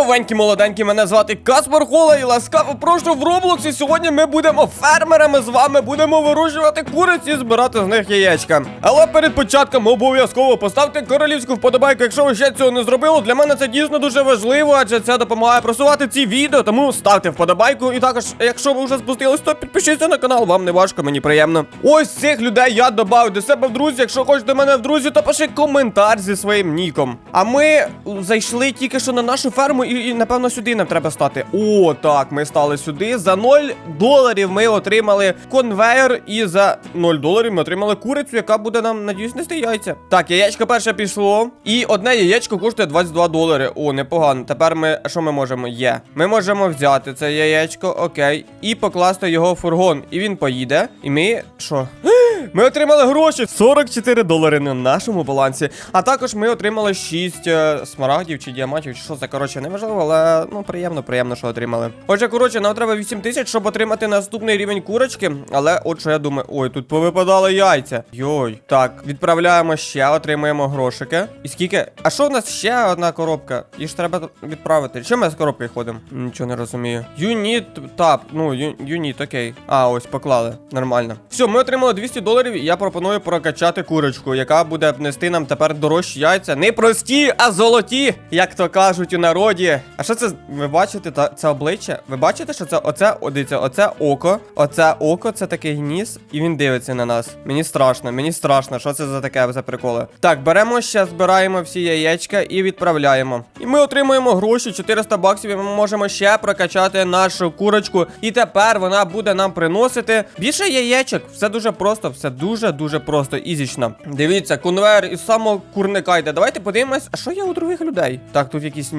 Здоровенькі, молоденькі, мене звати Каспар Хола і ласкаво прошу в Роблоксі. Сьогодні ми будемо фермерами з вами, будемо вирощувати куриці і збирати з них яєчка. Але перед початком обов'язково поставте королівську вподобайку, якщо ви ще цього не зробили. Для мене це дійсно дуже важливо, адже це допомагає просувати ці відео. Тому ставте вподобайку. І також, якщо ви вже спустились, то підпишіться на канал, вам не важко, мені приємно. Ось цих людей я додав до себе в друзі. Якщо хочете мене в друзі, то пиши коментар зі своїм ніком. А ми зайшли тільки що на нашу ферму, і, і напевно сюди нам треба стати. О, так, ми стали сюди. За 0 доларів ми отримали конвейер, і за 0 доларів ми отримали курицю, яка буде нам, надіюсь, нести яйця. Так, яєчко перше пішло. І одне яєчко коштує 22 долари. О, непогано. Тепер ми. Що ми можемо? Є. Ми можемо взяти це яєчко, окей, і покласти його в фургон. І він поїде. І ми. Що? Ми отримали гроші 44 долари на нашому балансі. А також ми отримали 6 е, смарагдів чи діамантів, чи що це коротше неважливо, але ну приємно, приємно, що отримали. Отже, коротше, нам треба 8 тисяч, щоб отримати наступний рівень курочки. Але от що я думаю, ой, тут повипадали яйця. Йой. Так, відправляємо ще, отримуємо грошики. І скільки? А що в нас ще одна коробка? Її ж треба відправити. Що ми з коробкою ходимо? Нічого не розумію. Юніт тап. Ну, юніт, окей. А, ось поклали. Нормально. Все, ми отримали 200 доларів, і я пропоную прокачати курочку, яка буде нести нам тепер дорожчі яйця. Не прості, а золоті, як то кажуть у народі. А що це? Ви бачите та це обличчя? Ви бачите, що це оце, дивіться, оце око. Оце око, це такий ніс, і він дивиться на нас. Мені страшно, мені страшно. Що це за таке за приколи? Так, беремо ще, збираємо всі яєчка і відправляємо. І ми отримуємо гроші, 400 баксів, і ми можемо ще прокачати нашу курочку. І тепер вона буде нам приносити більше яєчок. Все дуже просто, все дуже-дуже просто, ізічно. Дивіться, конвейер із самого курника йде. Давайте подивимось, а що є у других людей? Так, тут якісь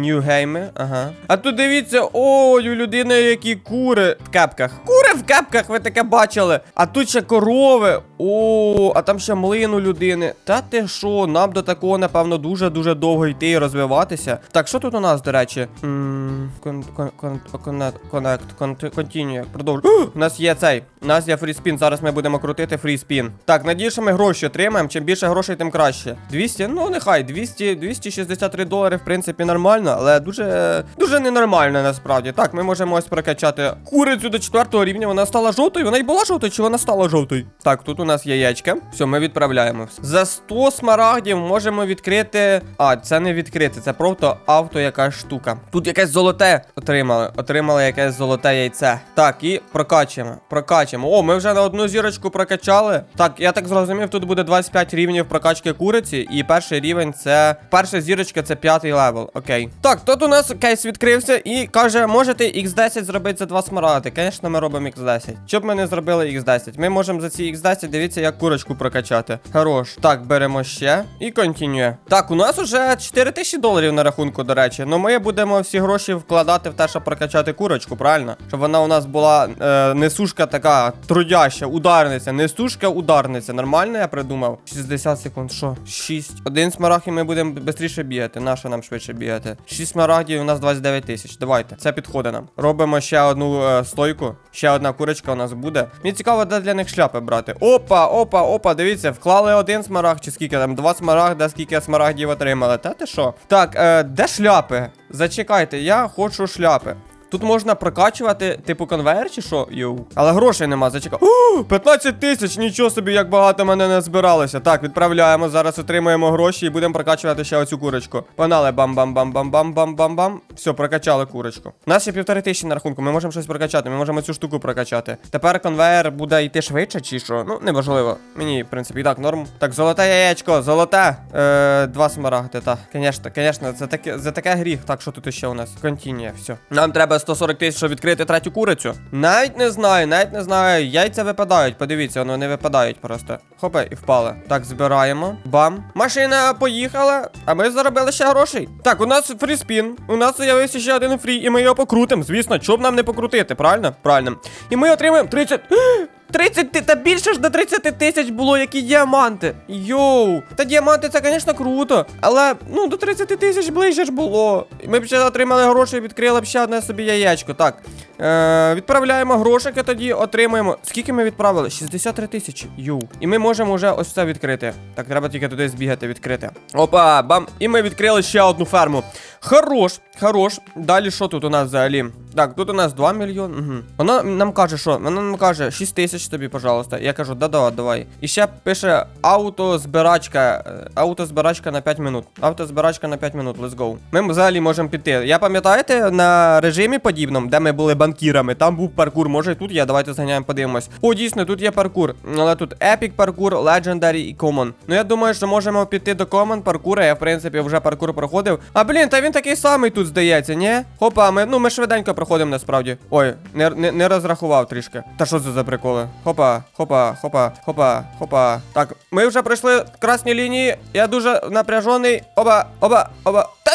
ньюгейми, ага. А тут дивіться, ой, у людини які кури в кепках. Кури в кепках, ви таке бачили. А тут ще корови. О, а там ще млин у людини. Та ти що, нам до такого, напевно, дуже-дуже довго йти і розвиватися. Так, що тут у нас, до речі? Коннект, коннект, продовжуй. У нас є цей. У нас є фріспін. Зараз ми будемо крутити фріспін. Так, надію, що ми гроші отримаємо. Чим більше грошей, тим краще. 200, ну нехай, 200, 263 долари, в принципі, нормально, але дуже, дуже ненормально насправді. Так, ми можемо ось прокачати курицю до четвертого рівня. Вона стала жовтою. Вона й була жовтою, чи вона стала жовтою? Так, тут у нас яєчка. Все, ми відправляємо. За 100 смарагдів можемо відкрити. А, це не відкрити, це просто авто якась штука. Тут якесь золоте отримали. Отримали якесь золоте яйце. Так, і прокачуємо. Прокачуємо. О, ми вже на одну зірочку прокачали. Так, я так зрозумів, тут буде 25 рівнів прокачки куриці. І перший рівень це. Перша зірочка це п'ятий левел. Окей. Так, тут у нас кейс відкрився і каже, можете X10 зробити за два смарагди. Звісно, ми робимо X10. Щоб ми не зробили X10? Ми можемо за ці X10, дивіться, як курочку прокачати. Хорош. Так, беремо ще і континює. Так, у нас уже 4000 доларів на рахунку, до речі. Ну ми будемо всі гроші вкладати в те, щоб прокачати курочку, правильно? Щоб вона у нас була е, несушка така трудяща, ударниця. Несушка, ударниця. Нормально я придумав? 60 секунд. Що? 6. Один смарагд і ми будемо швидше бігати. Нащо нам швидше бігати? 6 смарагдів, у нас 29 тисяч. Давайте. Це підходить нам. Робимо ще одну е, стойку. Ще одна курочка у нас буде. Мені цікаво, де для них шляпи брати. Опа, опа, опа, дивіться, вклали один смарагд, чи скільки там, два смарагда, скільки смарагдів отримали. Та ти що? Так, е, де шляпи? Зачекайте, я хочу шляпи. Тут можна прокачувати, типу, конвейер чи що? Йоу. Але грошей нема, зачекай. 15 тисяч! Нічого собі, як багато мене не збиралося. Так, відправляємо. Зараз отримуємо гроші і будемо прокачувати ще оцю курочку. Погнали, бам-бам-бам-бам-бам-бам-бам-бам. Все, прокачали курочку. У нас ще півтори тисячі на рахунку. Ми можемо щось прокачати. Ми можемо цю штуку прокачати. Тепер конвейер буде йти швидше, чи що? Ну, неважливо. Мені, в принципі, і так, норм. Так, золоте яєчко, золоте. Е, два смарагди, так. Звісно, звісно, це таке, за таке гріх. Так, що тут ще у нас? Континія, все. Нам треба 140 тисяч, щоб відкрити третю курицю. Навіть не знаю, навіть не знаю. Яйця випадають. Подивіться, воно не випадають просто. Хопе, і впали. Так, збираємо. Бам. Машина поїхала, а ми заробили ще грошей. Так, у нас фріспін. У нас з'явився ще один фрі, і ми його покрутимо. Звісно, щоб нам не покрутити, правильно? Правильно. І ми отримаємо 30. 30 ти, та більше ж до 30 тисяч було, які діаманти. Йоу. Та діаманти це, звісно, круто. Але ну до 30 тисяч ближче ж було. Ми б ще отримали гроші і відкрили б ще одне собі яєчко. Так. Е, відправляємо грошики тоді, отримуємо. Скільки ми відправили? 63 тисячі. Йоу. І ми можемо вже ось це відкрити. Так, треба тільки туди збігати, відкрити. Опа, бам. І ми відкрили ще одну ферму. Хорош, хорош. Далі що тут у нас взагалі? Так, тут у нас 2 мільйони. Угу. Вона нам каже, що? Вона нам каже 6 тисяч тобі, пожалуйста. Я кажу, да-да, давай. І ще пише автозбирачка. е, Автозбирачка на 5 минут. Автозбирачка на 5 минут. Let's go. Ми взагалі можемо піти. Я пам'ятаєте, на режимі подібному, де ми були банкірами, там був паркур. Може і тут є. Давайте заганяємо, подивимось. О, дійсно, тут є паркур. Але тут Epic паркур, Legendary і Common. Ну я думаю, що можемо піти до Common паркура. Я, в принципі, вже паркур проходив. А блін, та він такий самий тут здається, ні? Хопа, ми, ну ми швиденько проходимо насправді. Ой, не, не, не розрахував трішки. Та що це за приколи? Хопа, хопа, хопа, хопа, хопа. Так, ми вже пройшли красні лінії. Я дуже напряжений. Оба, оба, оба. Та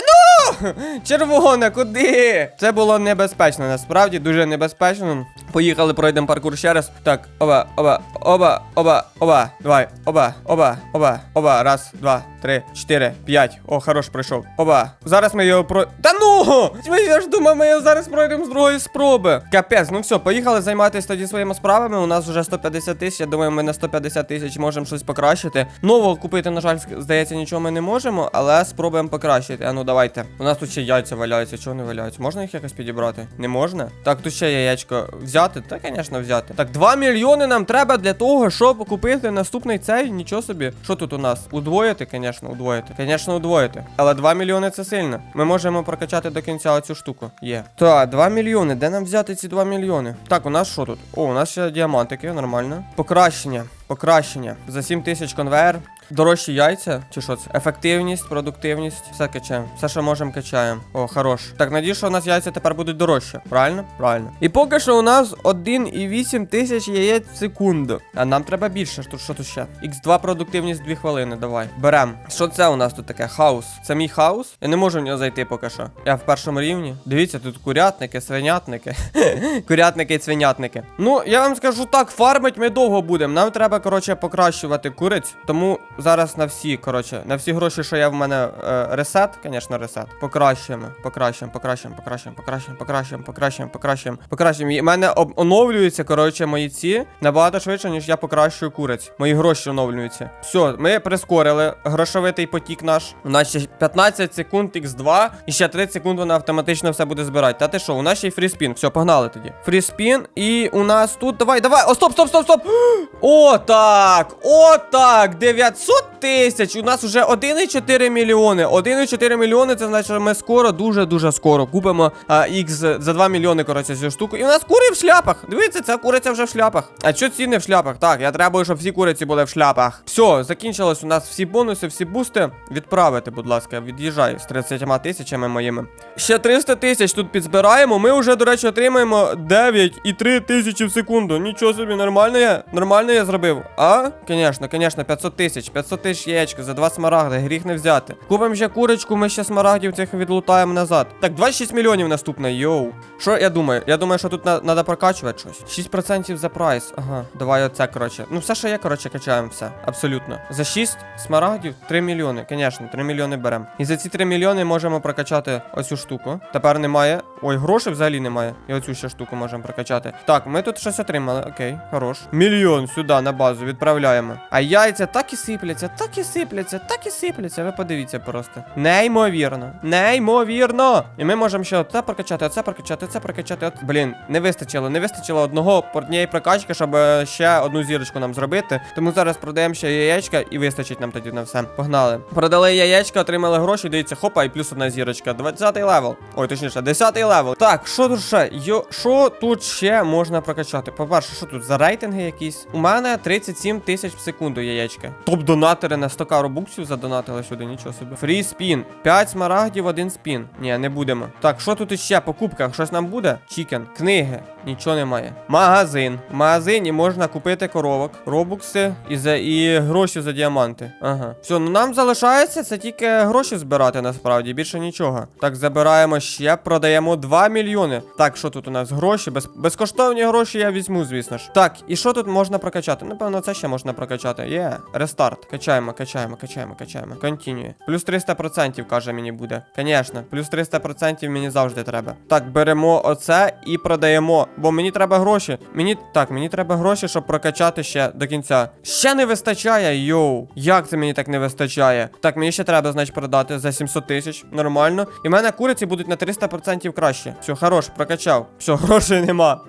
Червоне, куди? Це було небезпечно, насправді дуже небезпечно. Поїхали, пройдемо паркур ще раз. Так, оба, оба, оба, оба, оба. Давай, оба, оба, оба, оба. Раз, два, три, чотири, п'ять. О, хорош пройшов. Оба. Зараз ми його про. Та ну! Я ж думав, ми його зараз пройдемо з другої спроби. Капець, ну все, поїхали займатися тоді своїми справами. У нас вже 150 тисяч. Я думаю, ми на 150 тисяч можемо щось покращити. Нового купити, на жаль, здається, нічого ми не можемо, але спробуємо покращити. А ну давайте. У нас тут ще яйця валяються. Чого не валяються? Можна їх якось підібрати? Не можна? Так, тут ще яєчко взяти. Та, звісно, взяти. Так, 2 мільйони нам треба для того, щоб купити наступний цей. Нічого собі. Що тут у нас? Удвоїти, звісно, удвоїти. Звісно, удвоїти. Але 2 мільйони це сильно. Ми можемо прокачати до кінця оцю штуку. Є. Так, 2 мільйони. Де нам взяти ці 2 мільйони? Так, у нас що тут? О, у нас ще діамантики, нормально. Покращення. Покращення. За 7 тисяч конвейер. Дорожчі яйця, чи що це? Ефективність, продуктивність, все качаємо. Все, що можемо, качаємо. О, хорош. Так, надіюсь, що у нас яйця тепер будуть дорожчі. Правильно? Правильно. І поки що у нас 1,8 тисяч яєць в секунду. А нам треба більше. Тут що тут ще? X2 продуктивність 2 хвилини. Давай. Берем. Що це у нас тут таке? Хаус. Це мій хаус? Я не можу в нього зайти поки що. Я в першому рівні. Дивіться, тут курятники, свинятники. курятники і свинятники. Ну, я вам скажу так, фармить ми довго будемо. Нам треба, коротше, покращувати куриць. Тому зараз на всі, коротше, на всі гроші, що є в мене е, ресет, звісно, ресет. Покращуємо, покращуємо, покращуємо, покращуємо, покращуємо, покращуємо, покращуємо, покращуємо, покращуємо. І в мене оновлюються, коротше, мої ці набагато швидше, ніж я покращую куриць. Мої гроші оновлюються. Все, ми прискорили грошовитий потік наш. У нас ще 15 секунд x2, і ще 30 секунд вона автоматично все буде збирати. Та ти що, у нас ще й фріспін. Все, погнали тоді. Фріспін, і у нас тут. Давай, давай. О, стоп, стоп, стоп, стоп. О, так. О, так. 900 тисяч. У нас вже 1,4 мільйони. 1,4 мільйони, це значить, що ми скоро, дуже-дуже скоро купимо а, X за 2 мільйони, коротше, цю штуку. І у нас кури в шляпах. Дивіться, ця куриця вже в шляпах. А що ціни в шляпах? Так, я треба, щоб всі куриці були в шляпах. Все, закінчилось у нас всі бонуси, всі бусти. Відправити, будь ласка, від'їжджай з 30 тисячами моїми. Ще 300 тисяч тут підзбираємо. Ми вже, до речі, отримаємо 9,3 тисячі в секунду. Нічого собі, нормально я? Нормально я зробив. А? Звісно, звісно, 500 тисяч. 500 тисяч яєчко за 2 смарагди, гріх не взяти. Купимо ще курочку, ми ще смарагдів цих відлутаємо назад. Так, 26 мільйонів наступне, йоу. Що я думаю? Я думаю, що тут треба прокачувати щось. 6% за прайс. Ага, давай оце, коротше. Ну, все, що є, коротше, качаємо все. Абсолютно. За 6 смарагдів 3 мільйони. Звісно, 3 мільйони беремо. І за ці 3 мільйони можемо прокачати оцю штуку. Тепер немає. Ой, грошей взагалі немає. І оцю ще штуку можемо прокачати. Так, ми тут щось отримали. Окей, хорош. Мільйон сюди на базу відправляємо. А яйця так і сипляться, так і сипляться, так і сипляться. Ви подивіться просто. Неймовірно. Неймовірно. І ми можемо ще оце прокачати, оце прокачати, оце прокачати. От... Блін, не вистачило, не вистачило одного однієї прокачки, щоб е, ще одну зірочку нам зробити. Тому зараз продаємо ще яєчка і вистачить нам тоді на все. Погнали. Продали яєчка, отримали гроші. Дивіться, хопа, і плюс одна зірочка. 20 левел. Ой, точніше, 10 левел. Так, що тут ще? Йо, що тут ще можна прокачати? По-перше, що тут за рейтинги якісь? У мене 37 тисяч в секунду яєчка. Топ-донатор модератори на 100к робуксів задонатили сюди, нічого собі. Фрі спін. 5 смарагдів, один спін. Ні, не будемо. Так, що тут іще? Покупка? Щось нам буде? Чікен. Книги. Нічого немає. Магазин. В магазині можна купити коровок, робукси і, за, і гроші за діаманти. Ага. Все, ну нам залишається це тільки гроші збирати насправді, більше нічого. Так, забираємо ще, продаємо 2 мільйони. Так, що тут у нас? Гроші? Без, безкоштовні гроші я візьму, звісно ж. Так, і що тут можна прокачати? Напевно, це ще можна прокачати. Є, рестарт. Качаємо, качаємо, качаємо, качаємо. Континює. Плюс 300% каже мені буде. Звісно, плюс 300% мені завжди треба. Так, беремо оце і продаємо. Бо мені треба гроші. Мені так, мені треба гроші, щоб прокачати ще до кінця. Ще не вистачає, йоу. Як це мені так не вистачає? Так, мені ще треба, значить, продати за 700 тисяч. Нормально. І в мене куриці будуть на 300% краще. Все, хорош, прокачав. Все, грошей нема.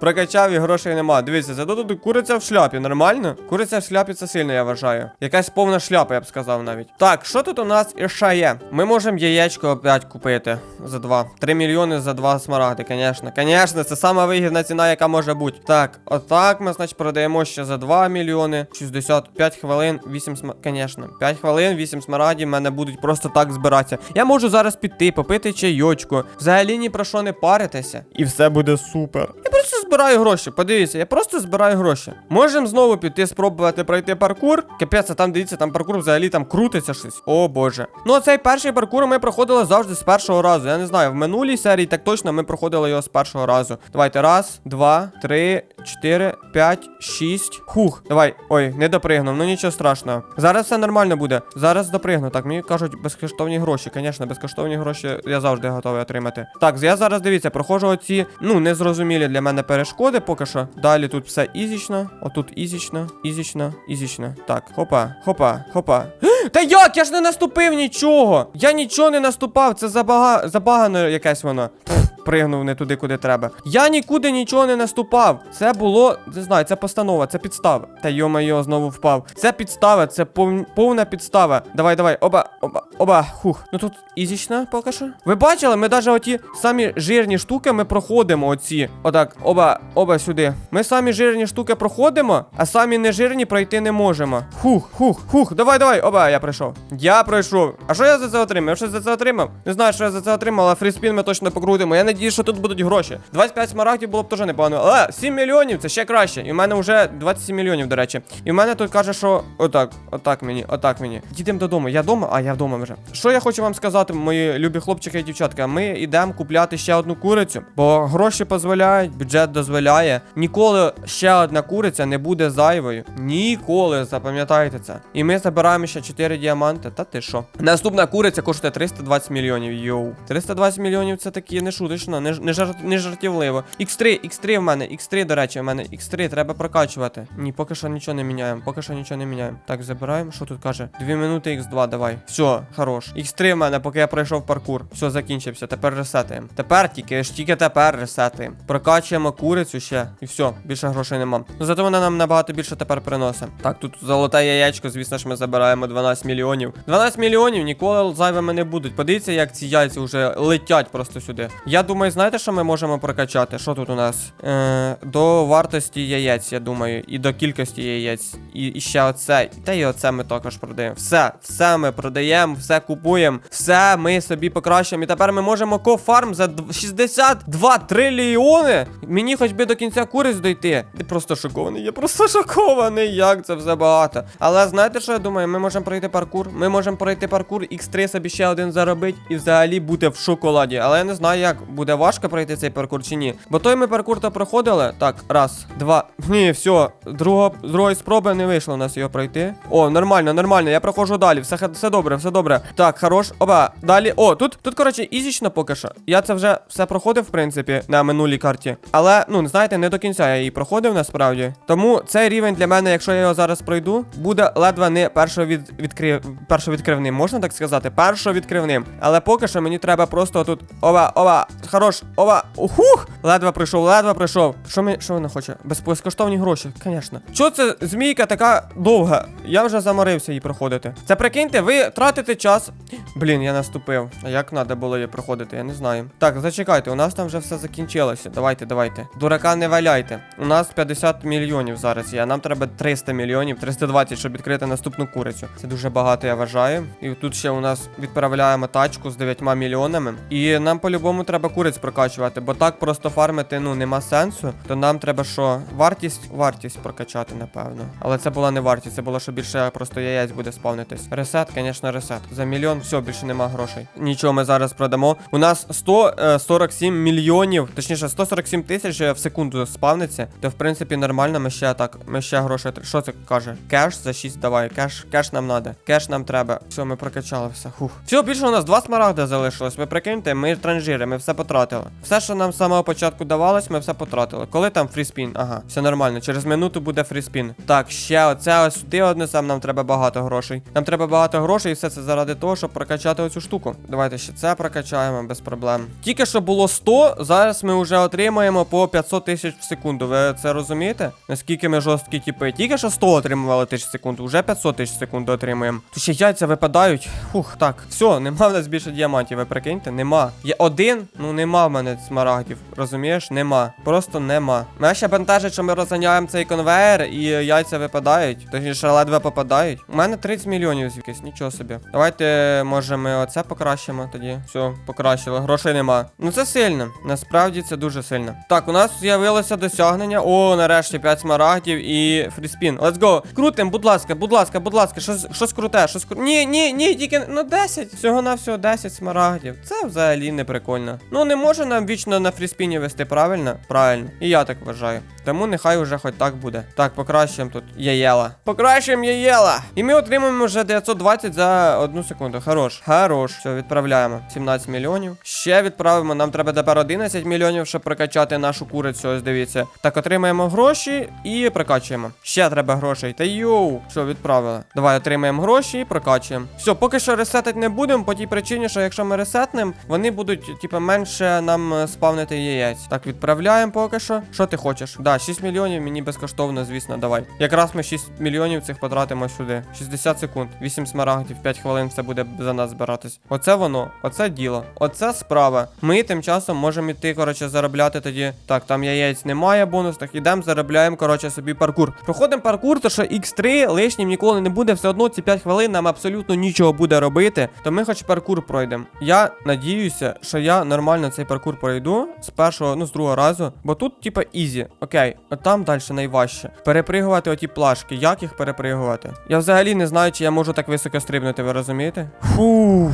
Прокачав і грошей нема. Дивіться, зато тут куриця в шляпі, нормально? Куриця в шляпі це сильно, я вважаю. Якась повна шляпа, я б сказав навіть. Так, що тут у нас іще є? Ми можемо яєчко опять купити за два. 3 мільйони за два смарагди, звісно. Звісно, це сама вигідна ціна, яка може бути. Так, отак ми, значить, продаємо ще за 2 мільйони. 65 хвилин, 8 сма... Звісно, 5 хвилин, 8 смарагдів в мене будуть просто так збиратися. Я можу зараз піти, попити чайочку. Взагалі ні про що не паритися. І все буде супер. Я просто збираю гроші. Подивіться, я просто збираю гроші. Можемо знову піти спробувати пройти паркур. Капець, а там дивіться, там паркур взагалі там крутиться щось. О боже. Ну а цей перший паркур ми проходили завжди з першого разу. Я не знаю, в минулій серії так точно ми проходили його з першого разу. Давайте, раз, два, три, чотири, п'ять, шість. Хух, давай. Ой, не допригнув, ну нічого страшного. Зараз все нормально буде. Зараз допригну. Так, мені кажуть, безкоштовні гроші. Звісно, безкоштовні гроші я завжди готовий отримати. Так, я зараз дивіться, проходжу оці, ну, незрозумілі для мене перешкоди поки що. Далі тут все ізічно. Отут ізічно, ізічно, ізічно. Так, хопа, хопа, хопа. Та як? Я ж не наступив нічого! Я нічого не наступав, це забага... забагано якесь воно. Пф, Пригнув не туди, куди треба. Я нікуди нічого не наступав. Це було, не знаю, це постанова, це підстава. Та йо-майо, знову впав. Це підстава, це пов... повна підстава. Давай, давай, оба, оба, оба. Хух. Ну тут ізічна поки що. Ви бачили, ми навіть оті самі жирні штуки ми проходимо. Оці. Отак, оба, оба сюди. Ми самі жирні штуки проходимо, а самі нежирні пройти не можемо. Хух, хух, хух. Давай, давай, оба, я пройшов. Я пройшов. А що я за це отримав? Я щось за це отримав? Не знаю, що я за це отримав, але фріспін ми точно покрутимо. Я надію, що тут будуть гроші. 25 смарагдів було б теж непогано. Але 7 мільйонів це ще краще. І в мене вже 27 мільйонів, до речі. І в мене тут каже, що отак, отак мені, отак мені. Їдемо додому. Я вдома, а я вдома вже. Що я хочу вам сказати, мої любі хлопчики і дівчатка? Ми йдемо купляти ще одну курицю, бо гроші дозволяють, бюджет дозволяє. Ніколи ще одна куриця не буде зайвою. Ніколи, запам'ятайте це. І ми забираємо ще 4 діаманти. Та ти що? Наступна куриця коштує 320 мільйонів. Йоу. 320 мільйонів це такі не шуточно, не, не, жарт, не жартівливо. X3, X3 в мене, X3, до речі, в мене X3, треба прокачувати. Ні, поки що нічого не міняємо, поки що нічого не міняємо. Так, забираємо, що тут каже? 2 минути X2, давай. Все, хорош. X3 в мене, поки я пройшов паркур. Все, закінчився. Тепер ресетуємо. Тепер тільки ж тільки тепер ресетуємо. Прокачуємо курицю ще. І все, більше грошей нема. Ну зато вона нам набагато більше тепер приносить. Так, тут золоте яєчко, звісно ж, ми забираємо 12 мільйонів. 12 мільйонів ніколи зайвими не будуть. Подивіться, як ці яйця вже летять просто сюди. Я думаю, знаєте, що ми можемо прокачати? Що тут у нас? Е, до вартості яєць, я думаю, і до кількості яєць. І, і ще оце. Та і оце ми також продаємо. Все, все ми продаємо, все купуємо, все ми собі покращуємо. І тепер ми можемо кофарм за дв- 62 трильйони. Мені хоч би до кінця куриць дойти. Я просто шокований, я просто шокований, як це все багато. Але знаєте, що я думаю? Ми можемо пройти паркур. Ми можемо пройти паркур, X3 собі ще один заробити і взагалі бути в шоколаді. Але я не знаю, як буде важко пройти цей паркур чи ні. Бо той ми паркур то проходили. Так, раз, два. Ні, все. Друго, з другої спроби не вийшло у нас його пройти. О, нормально, нормально. Я проходжу далі. Все, все добре, все добре. Так, хорош. Оба. Далі. О, тут, тут, коротше, ізічно поки що. Я це вже все проходив, в принципі, на минулій карті. Але, ну, знаєте, не до кінця я її проходив насправді. Тому цей рівень для мене, якщо я його зараз пройду, буде ледве не першовід... відкрив... першовідкривним, можна так сказати? Першовідкривним. Але поки що мені треба просто тут. Ова, ова, хорош, ова, ухух! Ледве прийшов, ледве прийшов. Що ми, що вона хоче? Без- Безкоштовні гроші, звісно. Що це змійка така довга? Я вже заморився її проходити. Це прикиньте, ви тратите час. Блін, я наступив. А як треба було її проходити, я не знаю. Так, зачекайте, у нас там вже все закінчилося. Давайте, давайте. Дурака не валяйте. У нас 50 мільйонів зараз є. Нам треба 300 мільйонів, 320, щоб відкрити наступну курицю. Це дуже багато, я вважаю. І тут ще у нас відправляємо тачку з 9 мільйонами. І нам по-любому треба куриць прокачувати, бо так просто фармити ну нема сенсу. То нам треба що? Вартість, вартість прокачати, напевно. Але це була не вартість, це було, що більше просто яєць буде спавнитись. Ресет, звісно, ресет. За мільйон все, більше нема грошей. Нічого ми зараз продамо. У нас 147 мільйонів, точніше 147 тисяч е, в секунду спавниться. То в принципі нормально. Ми ще так, ми ще грошей. тр- Що це каже? Кеш за 6 давай. Кеш, кеш нам надо. Кеш нам треба. Все, ми прокачали все. Хух. Все, більше у нас два смарагди залишилось. Ви прикиньте, ми транжири, ми все потратили. Все, що нам з самого початку давалось, ми все потратили. Коли там фріспін? Ага, все нормально. Через минуту буде фріспін. Так, ще оце ось сюди однесем, нам треба багато грошей. Нам треба багато грошей, і все це заради того, щоб прокачати оцю штуку. Давайте ще це прокачаємо без проблем. Тільки що було 100, зараз ми вже отримаємо по 500 тисяч в секунду. Ви це розумієте? Наскільки ми жорсткі типи? Тільки що 100 отримували тисяч в секунду, вже 500 тисяч в секунду отримуємо. Тут ще яйця випадають. Фух, так, все, нема в нас більше діамантів, ви прикиньте, нема. Є один, ну нема в мене смарагдів. Розумієш? Нема. Просто нема. Мене ще бентежить, що ми розганяємо цей конвейер і яйця випадають. Точніше, ледве попадають. У мене 30 мільйонів звідкись, нічого собі. Давайте, може, ми оце покращимо тоді. Все, покращили. Грошей нема. Ну це сильно. Насправді це дуже сильно. Так, у нас з'явилося досягнення. О, нарешті 5 смарагдів і фріспін. Let's go. Крутим, будь ласка, будь ласка, будь ласка, щось, щось круте, щось кру... Ні, ні, ні, тільки ну 10. Всього на всього 10 смарагдів. Це взагалі не прикольно. Ну не може нам вічно на фріспіні вести, правильно? Правильно. І я так вважаю. Тому нехай уже хоч так буде. Так, покращуємо тут яєла. Покращуємо яєла. І ми отримаємо вже 920 за одну секунду. Хорош. Хорош. Все, відправляємо. 17 мільйонів. Ще відправимо. Нам треба тепер 11 мільйонів, щоб прокачати нашу курицю. Ось дивіться. Так, отримаємо гроші і прокачуємо. Ще треба грошей. Та йоу. Все, відправили. Давай отримаємо гроші і прокачуємо. Все, поки що ресетити не будемо, по тій причині, що якщо ми ресетнемо, вони будуть, типу, менше нам е, спавнити яєць. Так, відправляємо поки що. Що ти хочеш? Да, 6 мільйонів мені безкоштовно, звісно, давай. Якраз ми 6 мільйонів цих потратимо сюди. 60 секунд, 8 смарагдів, 5 хвилин все буде за нас збиратись. Оце воно, оце діло, оце справа. Ми тим часом можемо йти, коротше, заробляти тоді. Так, там яєць немає бонусних. Ідемо, заробляємо, коротше, собі паркур. Проходимо паркур, то що X3 лишнім ніколи не буде. Все одно ці 5 хвилин нам абсолютно нічого буде робити. То ми хоч паркур пройдемо. Я надіюся, що я нормально цей паркур пройду з першого, ну з другого разу. Бо тут, типа, ізі. Окей, от там далі найважче. Перепригувати оті плашки. Як їх перепригувати? Я взагалі не знаю, чи я можу так високо стрибнути, ви розумієте? Фух.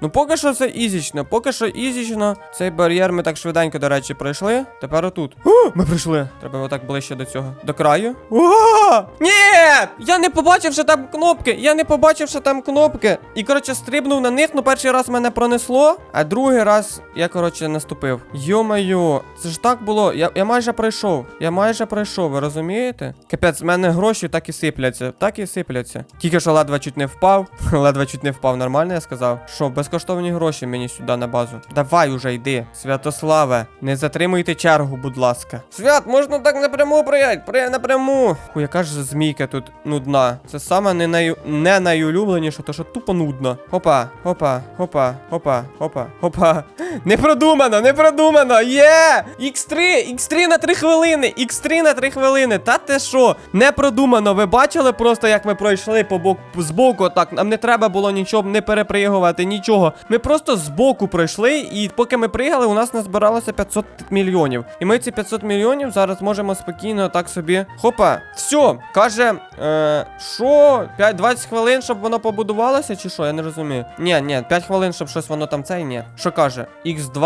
Ну поки що це ізічно, поки що ізічно. Цей бар'єр ми так швиденько, до речі, пройшли. Тепер отут. О, ми прийшли. Треба отак ближче до цього. До краю. О! Ні! Я не побачив, що там кнопки. Я не побачив, що там кнопки. І, коротше, стрибнув на них, ну перший раз мене пронесло, а другий раз я, коротше, наступив. Йо-моє, це ж так було. Я, я майже пройшов. Я майже пройшов, ви розумієте? Капець, в мене гроші так і сипляться, так і сипляться. Тільки що ледве чуть не впав. ледве чуть не впав, нормально я сказав. Що, безкоштовні гроші мені сюди на базу. Давай уже йди. Святославе, не затримуйте чергу, будь ласка. Свят, можна так напряму приїхати? Приїдь напряму. Фу, яка ж змійка тут нудна. Це саме не, най... не найулюбленіше, то що тупо нудно. Хопа, хопа, хопа, хопа, хопа, хопа. Не продумано, не продумано. Є! X3, X3 на 3 хвилини, X3 на 3 хвилини. Та ти що? Не продумано. Ви бачили просто, як ми пройшли по бок боку. Так, нам не треба було нічого не перепригувати, нічого. Ми просто з боку пройшли, і поки ми пригали, у нас назбиралося 500 мільйонів. І ми ці 500 мільйонів зараз можемо спокійно так собі. Хопа, все, каже, е, що? 5-20 хвилин, щоб воно побудувалося, чи що? Я не розумію. Ні, ні, 5 хвилин, щоб щось воно там цей, ні. Що каже?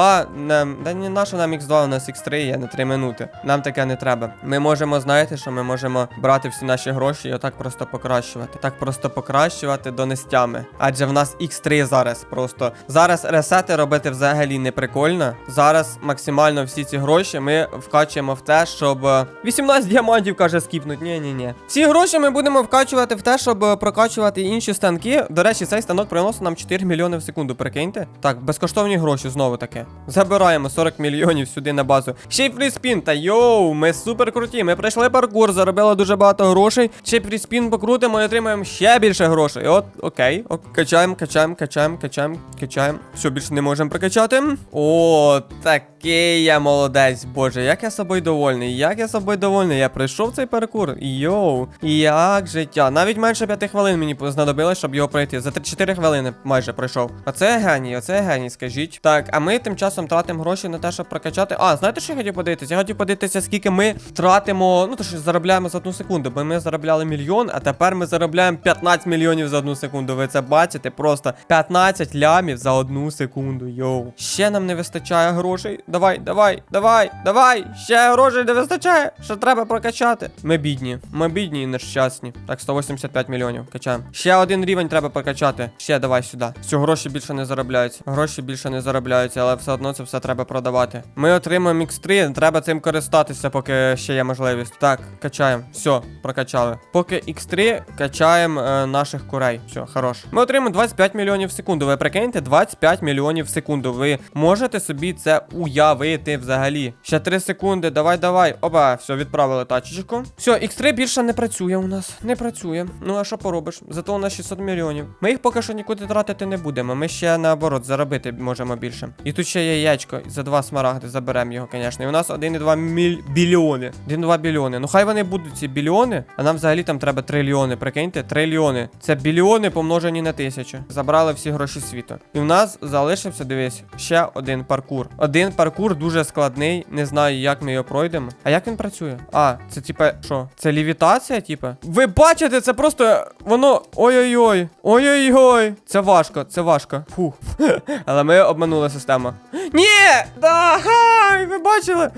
X2, нам. Да ні, наша нам X2, у нас X3 є на 3 минути. Нам таке не треба. Ми можемо, знаєте, що ми можемо брати всі наші гроші і отак просто покращувати. Так просто покращувати донестями. Адже в нас X3 зараз просто. Зараз ресети робити взагалі не прикольно. Зараз максимально всі ці гроші ми вкачуємо в те, щоб. е, 18 діамантів каже скіпнуть. Ні, ні, ні. Всі гроші ми будемо вкачувати в те, щоб е, прокачувати інші станки. До речі, цей станок приносить нам 4 мільйони в секунду. Прикиньте. Так, безкоштовні гроші знову таке. Забираємо 40 мільйонів сюди на базу. Ще й фріспін. Та йоу, ми супер круті. Ми пройшли паркур, заробили дуже багато грошей. Ще фріспін покрутимо і отримаємо ще більше грошей. От, окей, ок, качаємо, качаємо, качаємо, качаємо, качаємо. Все, більше не можемо прокачати. О, Який я молодець, боже, як я собою довольний, як я собою довольний. Я пройшов цей паркур. Йоу, як життя. Навіть менше 5 хвилин мені знадобилось, щоб його пройти. За 4 хвилини майже пройшов. Оце геній, оце геній, скажіть. Так, а ми тим часом тратимо гроші на те, щоб прокачати. А, знаєте, що я хотів подивитися? Я хотів подивитися, скільки ми тратимо. Ну, то що заробляємо за одну секунду, бо ми заробляли мільйон, а тепер ми заробляємо 15 мільйонів за одну секунду. Ви це бачите? Просто 15 лямів за одну секунду. Йоу. Ще нам не вистачає грошей. Давай, давай, давай, давай. Ще грошей не вистачає. Що треба прокачати? Ми бідні. Ми бідні і нещасні. Так, 185 мільйонів. Качаємо. Ще один рівень треба прокачати. Ще давай сюди. Все, гроші більше не заробляються. Гроші більше не заробляються, але все одно це все треба продавати. Ми отримаємо X3, треба цим користатися, поки ще є можливість. Так, качаємо. Все, прокачали. Поки X3 качаємо е, наших курей. Все, хорош. Ми отримаємо 25 мільйонів в секунду. Ви прикиньте, 25 мільйонів в секунду. Ви можете собі це уявити взагалі. Ще 3 секунди. Давай, давай. Опа, все, відправили тачечку. Все, X3 більше не працює у нас. Не працює. Ну а що поробиш? Зато у нас 600 мільйонів. Ми їх поки що нікуди тратити не будемо. Ми ще наоборот заробити можемо більше. І тут ще є яєчко. За два смарагди заберемо його, звісно. І у нас 1,2 міль... біліони. 1,2 біліони. Ну хай вони будуть ці біліони, а нам взагалі там треба трильйони. Прикиньте, трильйони. Це біліони помножені на тисячу. Забрали всі гроші світу. І в нас залишився, дивись, ще один паркур. Один паркур дуже складний. Не знаю, як ми його пройдемо. А як він працює? А, це типа, що? Це лівітація, типа? Ви бачите, це просто воно. Ой-ой-ой. Ой-ой-ой. Це важко, це важко. Фух. Але ми обманули систему. Ні! Да, хай, ви бачили?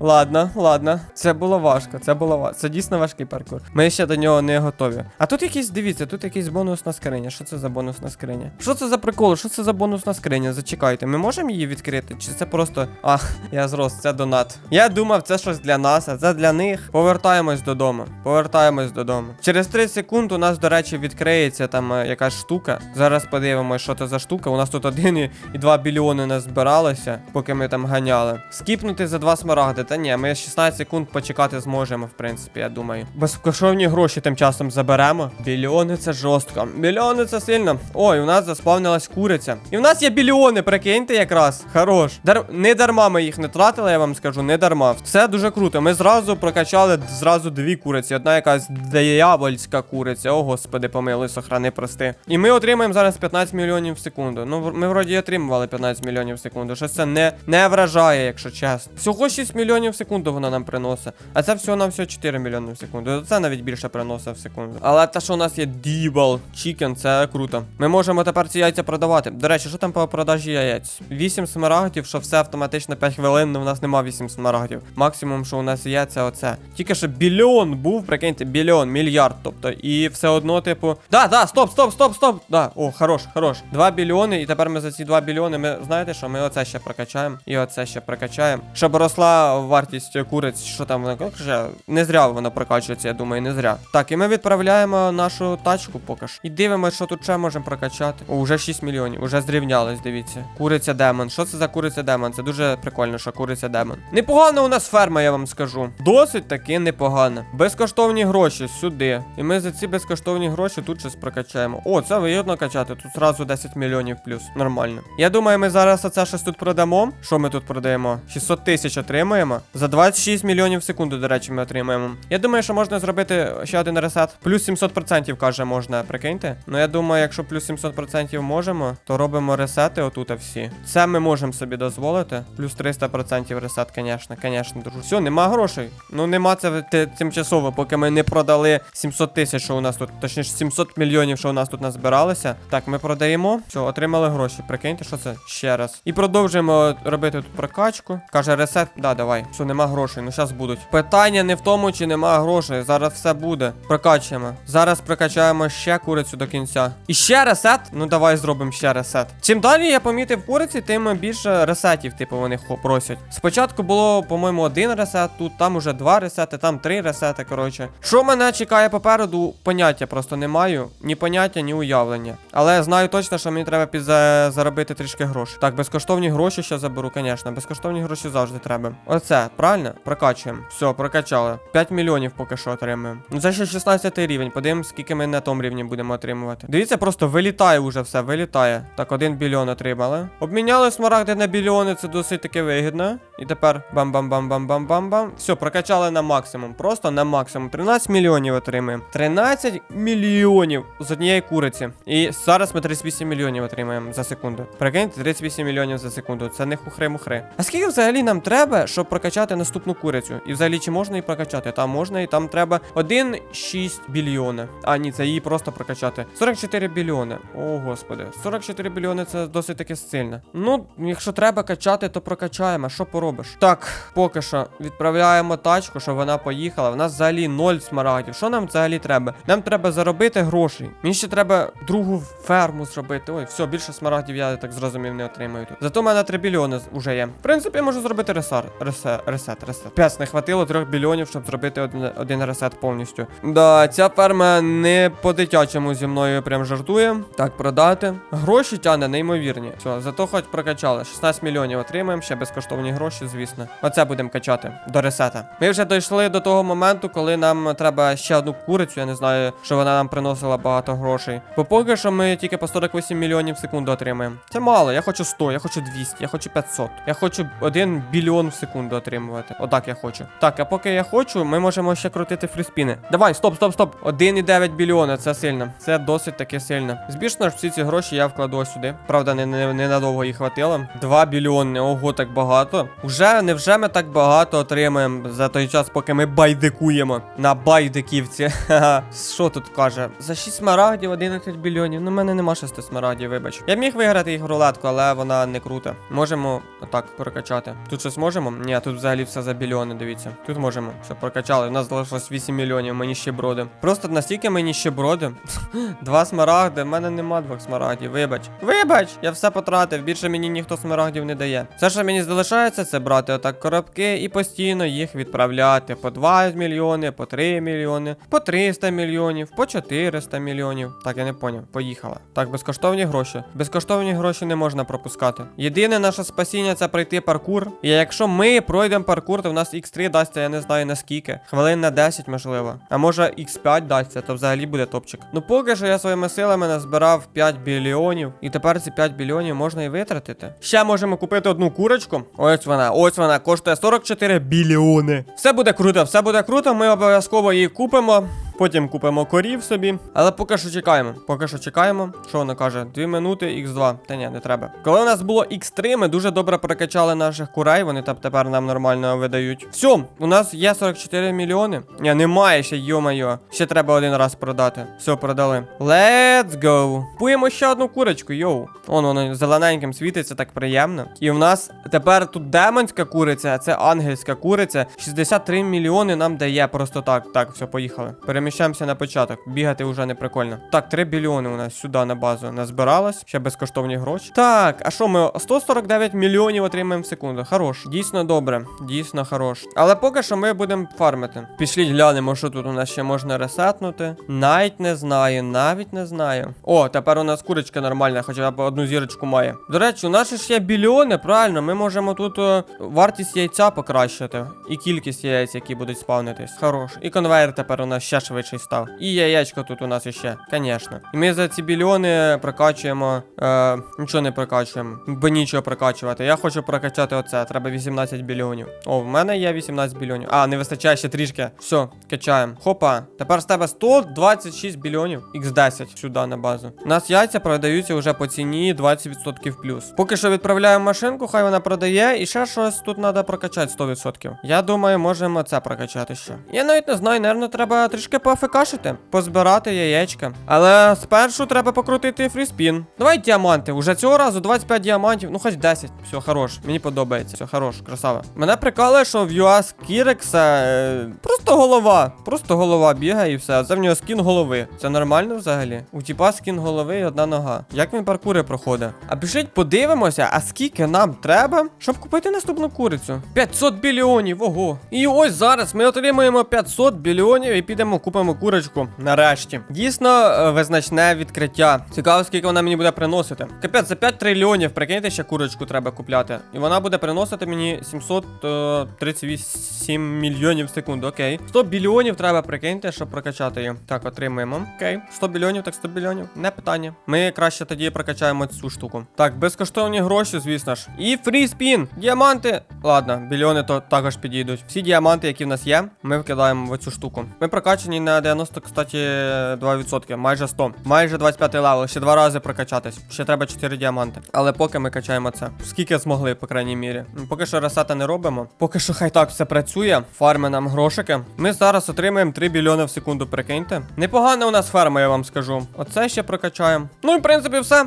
Ладно, ладно. Це було важко, це було важко. Це дійсно важкий паркур. Ми ще до нього не готові. А тут якийсь, дивіться, тут якийсь бонусна скриня. Що це за бонусна скриня? Що це за прикол? Що це за бонусна скриня? Зачекайте, ми можемо її відкрити? Чи це просто. А, я зрос, це донат. Я думав, це щось для нас, а це для них. Повертаємось додому. Повертаємось додому. Через 3 секунд у нас, до речі, відкриється там е, якась штука. Зараз подивимось, що це за штука. У нас тут 1,2 біліони не збиралося, поки ми там ганяли. Скіпнути за 2 смарагди. Та ні, ми 16 секунд почекати зможемо, в принципі, я думаю. Безкоштовні гроші тим часом заберемо. Біліони це жорстко. Біліони це сильно. Ой, у нас заспавнилась куриця. І в нас є біліони, прикиньте якраз. Хорош. Дар... Не дарма ми їх не тратили, я вам скажу, не дарма. Все дуже круто. Ми зразу прокачали зразу дві куриці. Одна якась диявольська куриця. О, господи, помилуй, сохрани, прости. І ми отримаємо зараз 15 мільйонів в секунду. Ну, ми вроді отримували 15 мільйонів в секунду. Щось це не, не вражає, якщо чесно. Всього 6 мільйонів в секунду вона нам приносить. А це всього на всього 4 мільйони в секунду. Це навіть більше приносить в секунду. Але те, що у нас є дібал, чікен, це круто. Ми можемо тепер ці яйця продавати. До речі, що там по продажі яєць? 8 смарагдів, що все автоматично 5 хвилин, у нас нема 8 смарагдів. Максимум, що у нас є, це оце. Тільки що більйон був, прикиньте, більйон, мільярд. Тобто, і все одно, типу. Да, да, стоп, стоп, стоп, стоп. Да, о, хорош, хорош. 2 біліони, і тепер ми за ці 2 біліони, ми знаєте що, ми оце ще прокачаємо, і оце ще прокачаємо. Щоб росла вартість куриць, що там вона каже, не зря вона прокачується, я думаю, не зря. Так, і ми відправляємо нашу тачку поки ж. І дивимося, що тут ще можемо прокачати. О, уже 6 мільйонів, уже зрівнялись, дивіться. Куриця демон. Що це за куриця демон? Це дуже прикольно, що куриця демон. Непогана у нас ферма, я вам скажу. Досить таки непогана. Безкоштовні гроші сюди. І ми за ці безкоштовні гроші тут щось прокачаємо. О, це вигідно качати. Тут зразу 10 мільйонів плюс. Нормально. Я думаю, ми зараз оце щось тут продамо. Що ми тут продаємо? 600 тисяч отримуємо. За 26 мільйонів в секунду, до речі, ми отримаємо. Я думаю, що можна зробити ще один ресет. Плюс 700% каже, можна, прикиньте. Ну я думаю, якщо плюс 700% можемо, то робимо ресети отут всі. Це ми можемо собі дозволити. Плюс 300% ресет, звісно, звісно, дружу. Все, нема грошей. Ну нема це тимчасово, поки ми не продали 700 тисяч, що у нас тут, точніше 700 мільйонів, що у нас тут назбиралося. Так, ми продаємо. Все, отримали гроші. Прикиньте, що це ще раз. І продовжуємо робити тут прокачку. Каже, ресет. Да, давай. Все, нема грошей. Ну зараз будуть. Питання не в тому, чи нема грошей. Зараз все буде. Прокачуємо. Зараз прокачаємо ще курицю до кінця. І ще ресет. Ну давай зробимо ще ресет. Чим далі я помітив куриці, тим більше ресетів, типу, вони просять. Спочатку було, по-моєму, один ресет, тут там уже два ресети, там три ресети. Коротше, що мене чекає попереду, поняття просто не маю. Ні поняття, ні уявлення. Але знаю точно, що мені треба підзаробити трішки грошей. Так, безкоштовні гроші ще заберу, звісно. Безкоштовні гроші завжди треба. Оце правильно? Прокачуємо. Все, прокачали. 5 мільйонів поки що отримуємо. Ну це ще 16 рівень. Подивимось, скільки ми на тому рівні будемо отримувати. Дивіться, просто вилітає уже все, вилітає. Так, один більйон отримали. Обміняли смарагди на більйони, це досить таки вигідно. І тепер бам-бам-бам-бам-бам-бам-бам. Все, прокачали на максимум. Просто на максимум. 13 мільйонів отримаємо. 13 мільйонів з однієї куриці. І зараз ми 38 мільйонів отримаємо за секунду. Прикиньте, 38 мільйонів за секунду. Це не хухри-мухри. А скільки взагалі нам треба, щоб прокачати наступну курицю? І взагалі чи можна її прокачати? Там можна, і там треба 1,6 більйони. А, ні, це її просто прокачати. 44 більйони. О, господи. 44 більйони це досить таки сильно. Ну, якщо треба качати, то прокачаємо. Що поробиш? Так, поки що відправляємо тачку, щоб вона поїхала. В нас взагалі 0 смарагдів. Що нам взагалі треба? Нам треба заробити грошей. Мені ще треба другу ферму зробити. Ой, все, більше смарагдів я так зрозумів не отримаю тут. Зато в мене 3 біліони з- уже є. В принципі, я можу зробити ресар. Ресе, ресет, ресет. Пес, не хватило 3 біліонів, щоб зробити один, один ресет повністю. Да, ця ферма не по-дитячому зі мною прям жартує. Так, продати. Гроші тяне неймовірні. Все, зато хоч прокачали. 16 мільйонів отримаємо, ще безкоштовні гроші, звісно. Оце будемо качати до ресета. Ми вже дійшли до того моменту, коли нам треба ще одну курицю. Я не знаю, що вона нам приносила багато грошей. Бо поки що ми тільки по 48 мільйонів в секунду отримаємо. Це мало. Я хочу 100, я хочу 200, я хочу 500. Я хочу 1 біліон в секунду отримувати. Отак я хочу. Так, а поки я хочу, ми можемо ще крутити фріспіни. Давай, стоп, стоп, стоп. 1,9 біліона, це сильно. Це досить таки сильно. Збільшно ж всі ці гроші я вкладу сюди. Правда, не, не, не надовго їх хватило. 2 біліони, ого, так багато. Уже невже ми так багато отримаємо за той час, поки ми байдикуємо на байдиківці. Що тут каже? За 6 смарагдів 11 біліонів. Ну, в мене нема 6 смарагдів, вибач. Я міг виграти їх рулетку, але вона не крута. Можемо отак прокачати. Тут щось можемо? Ні, тут взагалі все за біліони, дивіться. Тут можемо. Все, прокачали. У нас залишилось 8 мільйонів, мені ще броди. Просто настільки мені ще броди. Два смарагди, в мене нема двох смарагдів. Вибач. Вибач! Я все потратив. Більше мені ніхто смарагдів не дає. Все, що мені залишається, це брати отак коробки і постійно їх відправляти. По 2 мільйони, по 3 мільйони, по 300 мільйонів, по 400 мільйонів. Так, я не поняв. Поїхала. Так, безкоштовні гроші. Безкоштовні гроші не можна пропускати. Єдине наше спасіння це пройти паркур. І якщо ми пройдемо паркур, то в нас X3 дасться, я не знаю наскільки. Хвилин на 10, можливо. А може X5 дасться, то взагалі буде топчик. Ну поки що я своїми силами назбирав 5 біліонів. І тепер ці 5 біліонів можна і витратити. Ще можемо купити одну курочку. Ось вона, ось вона, коштує 44 біліони. Все буде круто, все буде круто. Ми обов'язково її купимо. Потім купимо корів собі. Але поки що чекаємо. Поки що чекаємо. Що вона каже? 2 минути X2. Та ні, не треба. Коли у нас було X3, ми дуже добре прокачали наших курей. Вони там тепер нам нормально видають. Все, у нас є 44 мільйони. Ні, немає ще, йо-майо. Ще треба один раз продати. Все, продали. Let's go. Купуємо ще одну курочку, йоу. Вон воно зелененьким світиться, так приємно. І в нас тепер тут демонська куриця, а це ангельська куриця. 63 мільйони нам дає просто так. Так, все, поїхали. Переміщаємося на початок. Бігати вже не прикольно. Так, 3 біліони у нас сюди на базу назбиралось. Ще безкоштовні гроші. Так, а що ми 149 мільйонів отримаємо в секунду. Хорош. Дійсно добре. Дійсно хорош. Але поки що ми будемо фармити. Пішліть глянемо, що тут у нас ще можна ресетнути. Навіть не знаю, навіть не знаю. О, тепер у нас курочка нормальна, хоча б одну зірочку має. До речі, у нас ж є біліони, правильно? Ми можемо тут е, вартість яйця покращити. І кількість яєць, які будуть спавнитись. Хорош. І конвейер тепер у нас ще швидший став. І яєчко тут у нас іще, звісно. І ми за ці біліони прокачуємо. Е, нічого не прокачуємо. Бо нічого прокачувати. Я хочу прокачати оце. Треба 18 біліонів. О, в мене є 18 біліонів. А, не вистачає ще трішки. Все, качаємо. Хопа. Тепер з тебе 126 біліонів. X10 сюди на базу. У нас яйця продаються вже по ціні 20% плюс. Поки що відправляємо машинку, хай вона продає. І ще щось тут треба прокачати 100%. Я думаю, можемо це прокачати ще. Я навіть не знаю, напевно, треба трішки поафекашити, позбирати яєчка. Але спершу треба покрутити фріспін. Давай діаманти. Уже цього разу 25 діамантів, ну хоч 10. Все, хорош. Мені подобається. Все, хорош, красава. Мене прикалує, що в UA Кірекса е, просто голова. Просто голова бігає і все. А це в нього скін голови. Це нормально взагалі? У тіпа скін голови і одна нога. Як він паркури проходить? А пішіть подивимося, а скільки нам треба, щоб купити наступну курицю. 500 біліонів, ого. І ось зараз ми отримаємо 500 біліонів і підемо купити. Купимо курочку нарешті. Дійсно, е, визначне відкриття. Цікаво, скільки вона мені буде приносити. Капець, за 5 трильйонів, прикиньте, ще курочку треба купляти. І вона буде приносити мені 738 мільйонів в секунду. Окей. 100 біліонів треба, прикиньте, щоб прокачати її. Так, отримуємо. Окей. 100 біліонів, так 100 біліонів. Не питання. Ми краще тоді прокачаємо цю штуку. Так, безкоштовні гроші, звісно ж. І фрі спін. Діаманти. Ладно, біліони то також підійдуть. Всі діаманти, які в нас є, ми вкидаємо в цю штуку. Ми прокачані на 90, кстати, 2%. Майже 100. Майже 25 левел. Ще два рази прокачатись. Ще треба 4 діаманти. Але поки ми качаємо це. Скільки змогли, по крайній мірі. Поки що ресета не робимо. Поки що хай так все працює. Фарми нам грошики. Ми зараз отримаємо 3 мільйони в секунду, прикиньте. Непогана у нас ферма, я вам скажу. Оце ще прокачаємо. Ну і в принципі все.